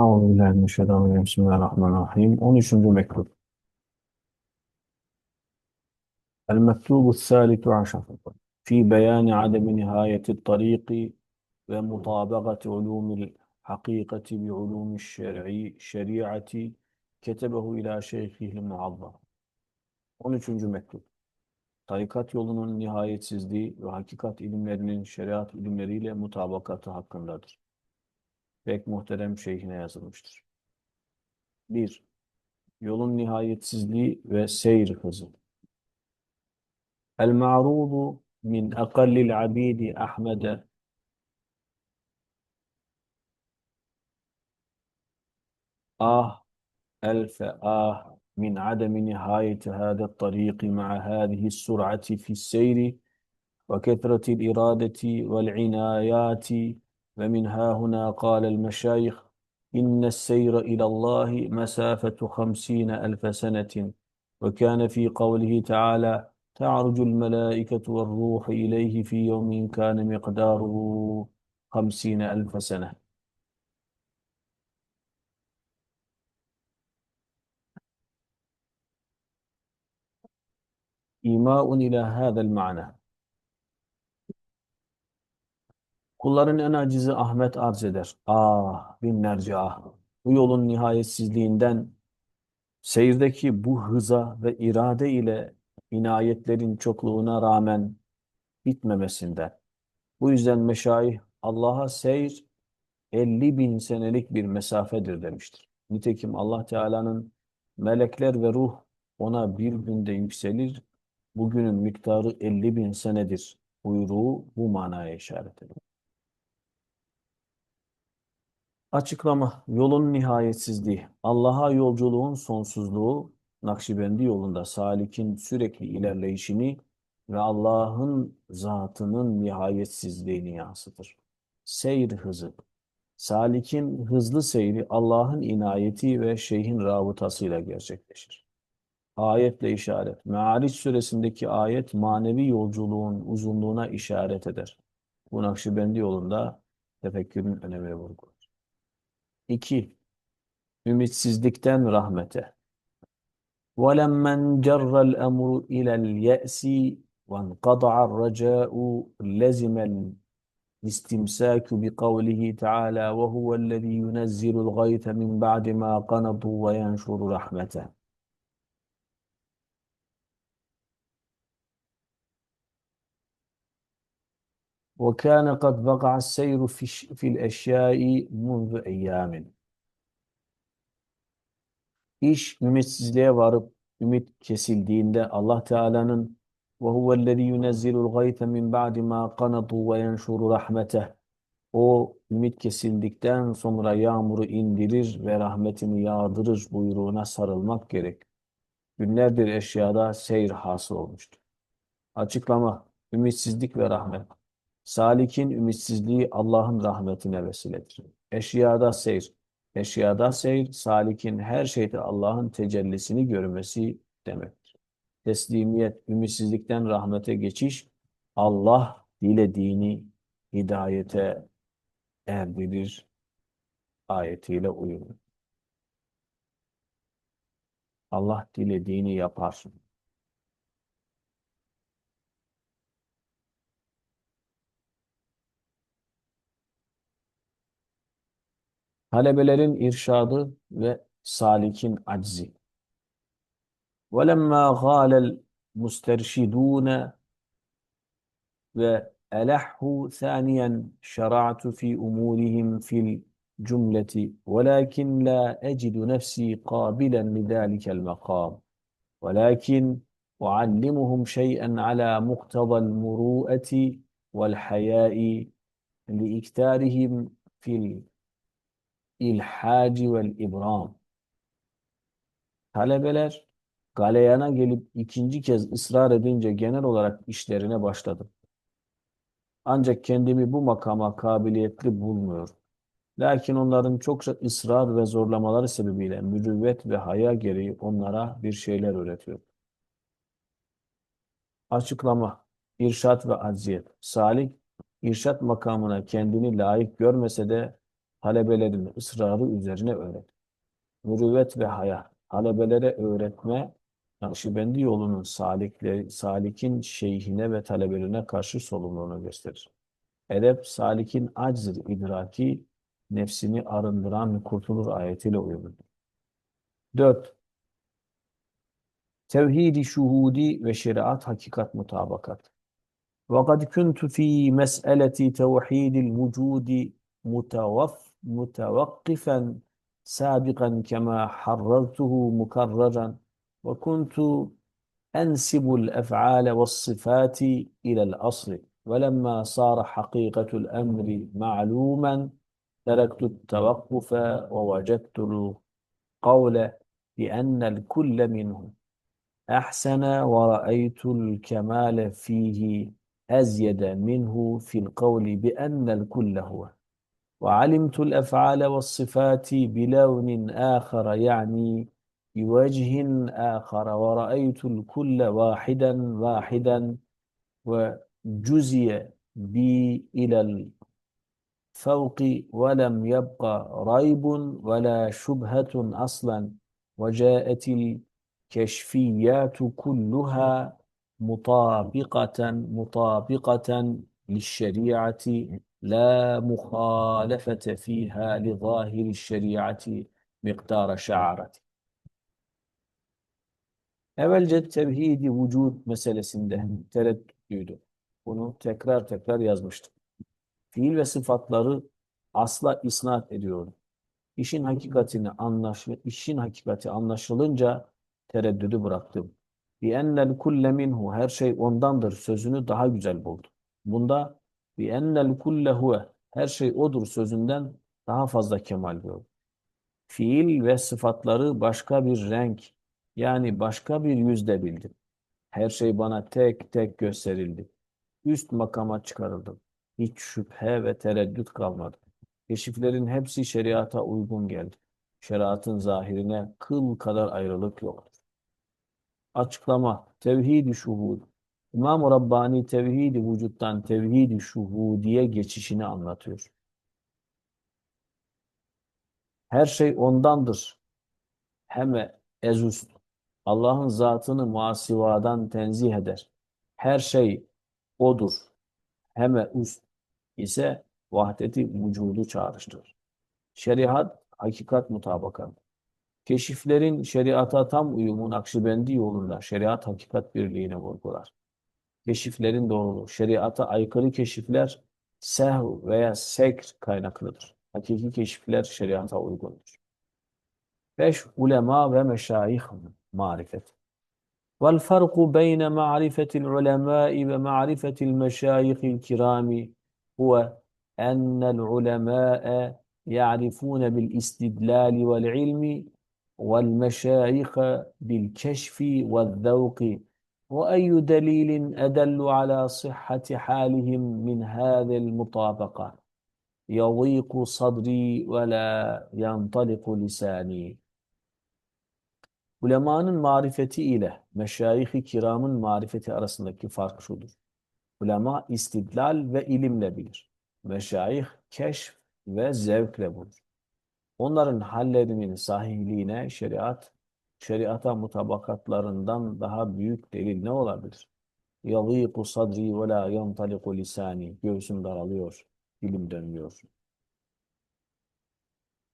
Euzubillahimineşşeytanirracim. Bismillahirrahmanirrahim. 13. mektup. Aşar. Fi beyani ademi nihayeti tariqi ve mutabakati ulumil hakikati bi ulumi şer'i şeriati ketebehu ila şeyhihil muazzam. 13. mektup. Tarikat yolunun nihayetsizliği ve hakikat ilimlerinin şeriat ilimleriyle mutabakatı hakkındadır. Pek muhterem şeyhine yazılmıştır. 1. Yolun nihayetsizliği ve seyir hızı. El-ma'rudu min akallil abidi Ahmed'e ah elfe ah min ademi nihayeti hâdet tariqi ma'a hâzihi sur'ati fi's-seyri ve ketretil iradeti vel ve min hâhuna kâlel meşâyih إن السير إلى الله مسافة خمسين ألف سنة. وكان في قوله تعالى تعرج الملائكة والروح إليه في يوم كان مقداره خمسين ألف سنة. إيماء إلى هذا المعنى. Kulların en acizi Ahmet arz eder. Ah binlerce ah. Bu yolun nihayetsizliğinden, seyirdeki bu hıza ve irade ile inayetlerin çokluğuna rağmen bitmemesinden. Bu yüzden meşayih Allah'a seyir 50 bin senelik bir mesafedir demiştir. Nitekim Allah Teala'nın melekler ve ruh ona bir günde yükselir, bugünün miktarı 50 bin senedir buyruğu bu manaya işaret ediyor. Açıklama, yolun nihayetsizliği, Allah'a yolculuğun sonsuzluğu, Nakşibendi yolunda salikin sürekli ilerleyişini ve Allah'ın zatının nihayetsizliğini yansıtır. Seyir hızı, salikin hızlı seyri Allah'ın inayeti ve şeyhin rabıtasıyla gerçekleşir. Ayetle işaret, Me'ariç suresindeki ayet manevi yolculuğun uzunluğuna işaret eder. Bu Nakşibendi yolunda tefekkürün önemine vurgular. 2. Ümitsizlikten rahmete. وَلَمَّنْ جَرَّ الْأَمْرُ إِلَى الْيَأْسِ وَانْقَطَعَ الرَّجَاءُ لَزِمَ الْاِسْتِمْسَاكُ بِقَوْلِهِ تَعَالَى وَهُوَ الَّذ۪ي يُنَزِّلُ الْغَيْثَ مِنْ بَعْدِ مَا قَنَطُوا وَيَنْشُرُ رَحْمَتَهُ وكان قد وقع السير في, في الأشياء منذ أيام İş ümitsizliğe varıp ümit kesildiğinde Allah Teala'nın ve huvellezî yunezzilul gayte min ba'di ma qanatu ve yenşuru rahmeteh o ümit kesildikten sonra yağmuru indirir ve rahmetini yağdırır buyruğuna sarılmak gerek. Günlerdir eşyada seyir hasıl olmuştur. Açıklama, ümitsizlik ve rahmet. Salikin ümitsizliği Allah'ın rahmetine vesiledir. Eşyada seyir. Eşyada seyir, salikin her şeyde Allah'ın tecellisini görmesi demektir. Teslimiyet, ümitsizlikten rahmete geçiş, Allah dilediğini hidayete erdirir ayetiyle uyumlu. Allah dilediğini yapar. Talebelerin irşadı ve salikin aczi. وَلَمَّا غَالَ الْمُسْتَرْشِدُونَ elahhu ثانيا شرعت في أمورهم في الجملة ولكن لا أجد نفسي قابلا لذلك المقام ولكن أعلمهم شيئا على مقتضى المروءة والحياء لإكتارهم في ilhaci vel ibram. Talebeler galeyana gelip ikinci kez ısrar edince genel olarak işlerine başladım. Ancak kendimi bu makama kabiliyetli bulmuyorum. Lakin onların çokça ısrar ve zorlamaları sebebiyle mürüvvet ve haya gereği onlara bir şeyler öğretiyor. Açıklama, irşat ve acziyet. Salik, irşat makamına kendini layık görmese de talebelerin ısrarı üzerine öğret. Mürüvvet ve haya, talebelere öğretme, Nakşibendi yolunun salikleri, salikin şeyhine ve talebelerine karşı sorumluluğunu gösterir. Edep, salikin aczır idraki, nefsini arındıran kurtulur ayetiyle uyumludur. 4. Tevhidi şuhudi ve şeriat hakikat mutabakat. وقد كنت في مسألة توحيد الوجود متوف متوقفا سابقا كما حررته مكررا. وكنت أنسب الأفعال والصفات إلى الأصل. ولما صار حقيقة الأمر معلوما تركت التوقف ووجدت القول بأن الكل منه أحسن ورأيت الكمال فيه أزيد منه في القول بأن الكل هو. وعلمت الأفعال والصفات بلون آخر يعني بوجه آخر ورأيت الكل واحدا واحدا وجزي بي إلى الفوق ولم يبق ريب ولا شبهة أصلا وجاءت الكشفيات كلها مطابقة مطابقة للشريعة لا مخالفة فيها لظاهر الشريعة مقدار شعرة Evvelce tevhidi vücut meselesinde tereddütlüydü. Bunu tekrar tekrar yazmıştım. Fiil ve sıfatları asla isnat ediyordu. İşin hakikatini anlaş işin hakikati anlaşılınca tereddüdü bıraktım. Bi ennel kulle minhu her şey ondandır sözünü daha güzel buldu. Bunda bi ennel kulle huve her şey odur sözünden daha fazla kemal gördü. Fiil ve sıfatları başka bir renk yani başka bir yüzde bildim. Her şey bana tek tek gösterildi. Üst makama çıkarıldım. Hiç şüphe ve tereddüt kalmadı. Keşiflerin hepsi şeriata uygun geldi. Şeriatın zahirine kıl kadar ayrılık yoktur. Açıklama. Tevhid-i şuhud. İmam-ı Rabbani tevhid-i vücuttan tevhid-i şuhudiye geçişini anlatıyor. Her şey ondandır. Hem ezust. Allah'ın zatını masivadan tenzih eder. Her şey odur. Hem üst ise vahdeti vücudu çağrıştırır. Şeriat, hakikat mutabakat. Keşiflerin şeriata tam uyumu Nakşibendi yolunda şeriat hakikat birliğine vurgular. Keşiflerin doğruluğu, şeriata aykırı keşifler sehv veya sekr kaynaklıdır. Hakiki keşifler şeriata uygundur. 5. Ulema ve meşayih marifet. والفرق بين معرفة العلماء ومعرفة المشايخ الكرام هو أن العلماء يعرفون بالاستدلال والعلم والمشايخ بالكشف والذوق وأي دليل أدل على صحة حالهم من هذه المطابقة يضيق صدري ولا ينطلق لساني Ulemanın marifeti ile meşayih-i kiramın marifeti arasındaki fark şudur. Ulema istidlal ve ilimle bilir. Meşayih keşf ve zevkle bulur. Onların hallerinin sahihliğine şeriat, şeriata mutabakatlarından daha büyük delil ne olabilir? Yalıyku sadri ve la yantaliku lisani. Göğsüm daralıyor, dilim dönmüyor.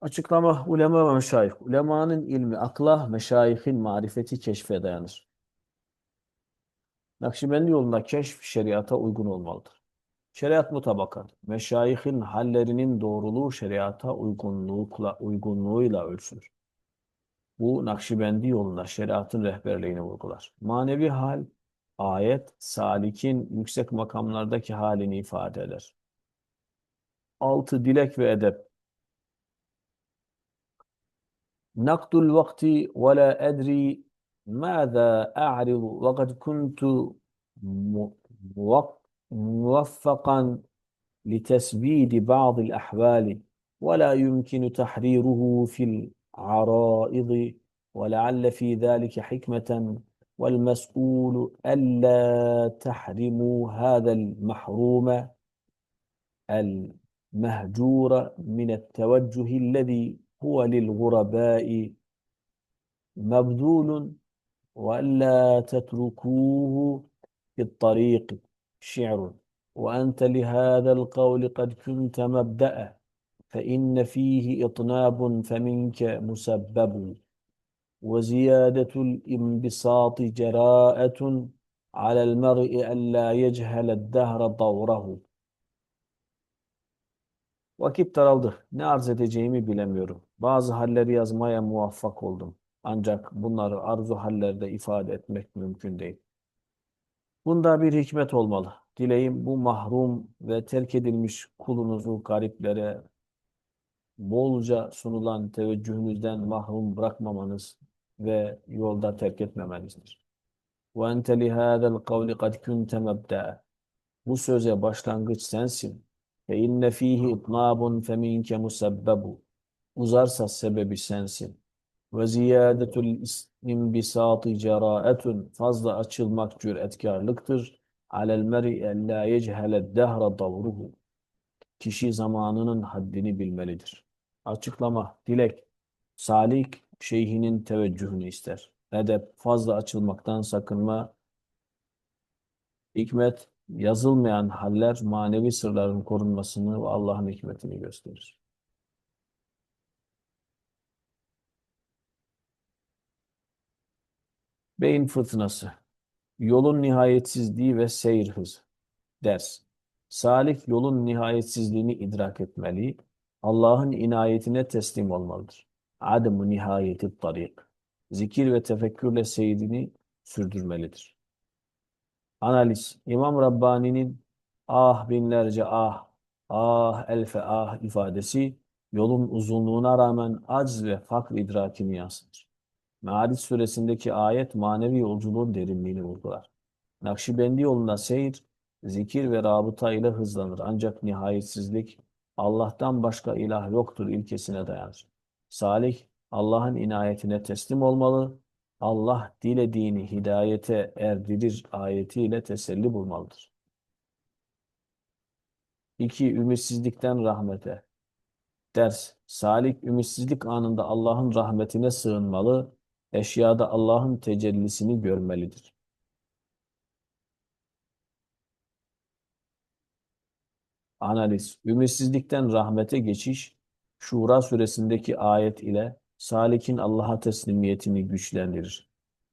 Açıklama ulema ve meşayih. Ulemanın ilmi akla, meşayihin marifeti keşfe dayanır. Nakşibendi yolunda keşf şeriata uygun olmalıdır. Şeriat mutabakat, meşayihin hallerinin doğruluğu şeriata uygunlukla, uygunluğuyla ölçülür. Bu Nakşibendi yolunda şeriatın rehberliğini vurgular. Manevi hal, ayet, salikin yüksek makamlardaki halini ifade eder. Altı, dilek ve edep. نقد الوقت ولا أدري ماذا أعرض وقد كنت موفقا لتسبيد بعض الأحوال ولا يمكن تحريره في العرائض ولعل في ذلك حكمة والمسؤول ألا تحرموا هذا المحروم مهجور من التوجه الذي هو للغرباء مبذول وألا تتركوه في الطريق شعر. وأنت لهذا القول قد كنت مبدأ. فإن فيه إطناب فمنك مسبب وزيادة الانبساط جراءة على المرء ألا يجهل الدهر دوره Vakit daraldı. Ne arz edeceğimi bilemiyorum. Bazı halleri yazmaya muvaffak oldum. Ancak bunları arzu hallerde ifade etmek mümkün değil. Bunda bir hikmet olmalı. Dileğim bu mahrum ve terk edilmiş kulunuzu gariplere bolca sunulan teveccühünüzden mahrum bırakmamanız ve yolda terk etmemenizdir. وَاَنْتَ لِهَذَا الْقَوْلِ قَدْ كُنْتَ مَبْدَأَ Bu söze başlangıç sensin. فَاِنَّ ف۪يهِ اِطْنَابٌ فَمِنْكَ مُسَبَّبُ Uzarsa sebebi sensin. وَزِيَادَةُ الْاِنْبِسَاطِ جَرَاءَةٌ Fazla açılmak cüretkarlıktır. عَلَى الْمَرِئِ اَلَّا يَجْهَلَ الدَّهْرَ دَوْرُهُ Kişi zamanının haddini bilmelidir. Açıklama, dilek, salik şeyhinin teveccühünü ister. Edep, fazla açılmaktan sakınma, hikmet, yazılmayan haller manevi sırların korunmasını ve Allah'ın hikmetini gösterir. Beyin fırtınası, yolun nihayetsizliği ve seyir hızı. Ders. Salik yolun nihayetsizliğini idrak etmeli, Allah'ın inayetine teslim olmalıdır. Adem-u nihayeti tarik. Zikir ve tefekkürle seyrini sürdürmelidir. Analiz. İmam Rabbani'nin ah binlerce ah, ah elfe ah ifadesi yolun uzunluğuna rağmen acz ve fakr idrakini yansıtır. Me'ariç suresindeki ayet manevi yolculuğun derinliğini vurgular. Nakşibendi yolunda seyir, zikir ve rabıta ile hızlanır. Ancak nihayetsizlik Allah'tan başka ilah yoktur ilkesine dayanır. Salih, Allah'ın inayetine teslim olmalı, Allah dilediğini hidayete erdirir ayetiyle teselli bulmalıdır. 2. Ümitsizlikten rahmete. Ders. Salik ümitsizlik anında Allah'ın rahmetine sığınmalı, eşyada Allah'ın tecellisini görmelidir. Analiz. Ümitsizlikten rahmete geçiş, Şura suresindeki ayet ile salikin Allah'a teslimiyetini güçlendirir.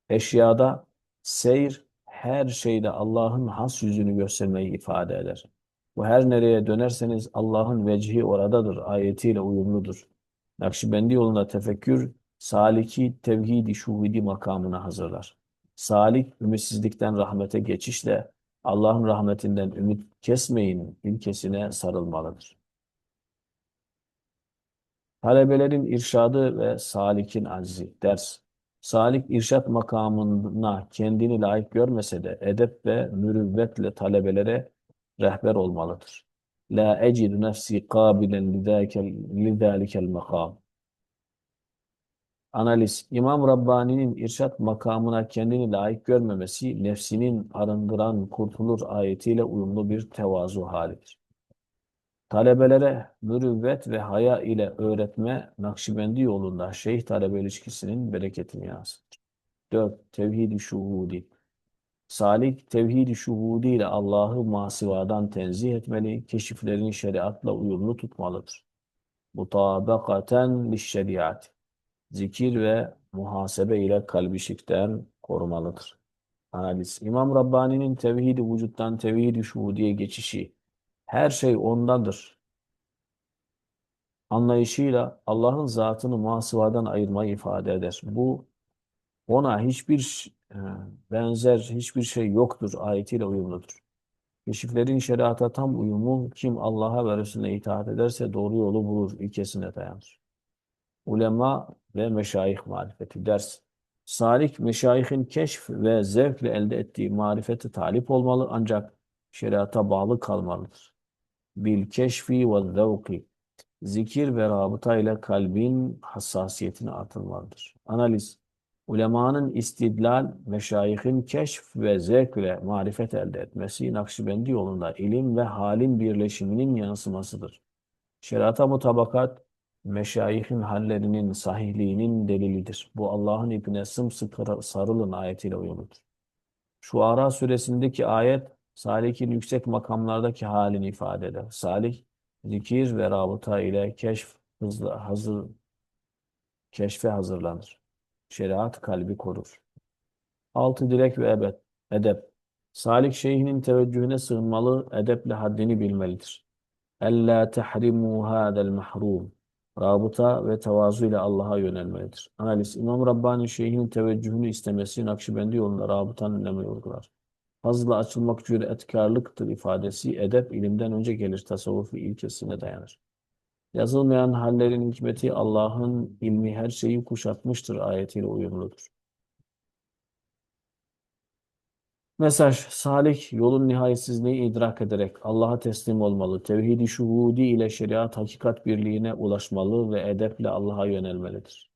Eşyada seyir her şeyde Allah'ın has yüzünü göstermeyi ifade eder. Bu her nereye dönerseniz Allah'ın vecihi oradadır ayetiyle uyumludur. Nakşibendi yolunda tefekkür, saliki tevhidi şuhudi makamına hazırlar. Salik, ümitsizlikten rahmete geçişle Allah'ın rahmetinden ümit kesmeyin ilkesine sarılmalıdır. Talebelerin irşadı ve salikin acizi. Ders. Salik irşat makamına kendini layık görmese de edep ve mürüvvetle talebelere rehber olmalıdır. La ecidu nefsi kabilen lidâlikel makam. Analiz. İmam Rabbani'nin irşat makamına kendini layık görmemesi nefsinin arındıran kurtulur ayetiyle uyumlu bir tevazu halidir. Talebelere mürüvvet ve haya ile öğretme Nakşibendi yolunda şeyh talebe ilişkisinin bereketini yansıtır. 4. Tevhid-i şuhudi. Salik tevhid-i şuhudi ile Allah'ı masivadan tenzih etmeli, keşiflerini şeriatla uyumlu tutmalıdır. Mutabakaten şeriat. Zikir ve muhasebe ile kalbi şirkten korumalıdır. Analiz. İmam Rabbani'nin tevhid-i vücuttan tevhid-i şuhudiye geçişi her şey ondandır. Anlayışıyla Allah'ın zatını muhasıvadan ayırmayı ifade eder. Bu ona hiçbir e, benzer hiçbir şey yoktur ayetiyle uyumludur. Keşiflerin şeriata tam uyumu kim Allah'a ve Resulüne itaat ederse doğru yolu bulur ilkesine dayanır. Ulema ve meşayih marifeti ders. Salik meşayihin keşf ve zevkle elde ettiği marifeti talip olmalı ancak şeriata bağlı kalmalıdır bil keşfi ve zevki. Zikir ve rabıta ile kalbin hassasiyetini artırmalıdır. Analiz. Ulemanın istidlal, meşayihin keşf ve zevk ile marifet elde etmesi Nakşibendi yolunda ilim ve halin birleşiminin yansımasıdır. Şeriata mutabakat, meşayihin hallerinin sahihliğinin delilidir. Bu Allah'ın ipine sımsıkı sarılın ayetiyle uyumludur. Şuara suresindeki ayet, salikin yüksek makamlardaki halini ifade eder. Salih, zikir ve rabıta ile keşf hızlı, hazır, keşfe hazırlanır. Şeriat kalbi korur. Altı dilek ve ebed, edep. Salik şeyhinin teveccühüne sığınmalı, edeple haddini bilmelidir. Ella tehrimu hadel mahrum. Rabıta ve tevazu ile Allah'a yönelmelidir. Analis, İmam Rabbani şeyhinin teveccühünü istemesi Nakşibendi yolunda rabıtanın önemli vurgular. Fazla açılmak cüretkarlıktır ifadesi edep ilimden önce gelir tasavvufi ilkesine dayanır. Yazılmayan hallerin hikmeti Allah'ın ilmi her şeyi kuşatmıştır ayetiyle uyumludur. Mesaj, salik yolun nihayetsizliği idrak ederek Allah'a teslim olmalı, tevhidi şuhudi ile şeriat hakikat birliğine ulaşmalı ve edeple Allah'a yönelmelidir.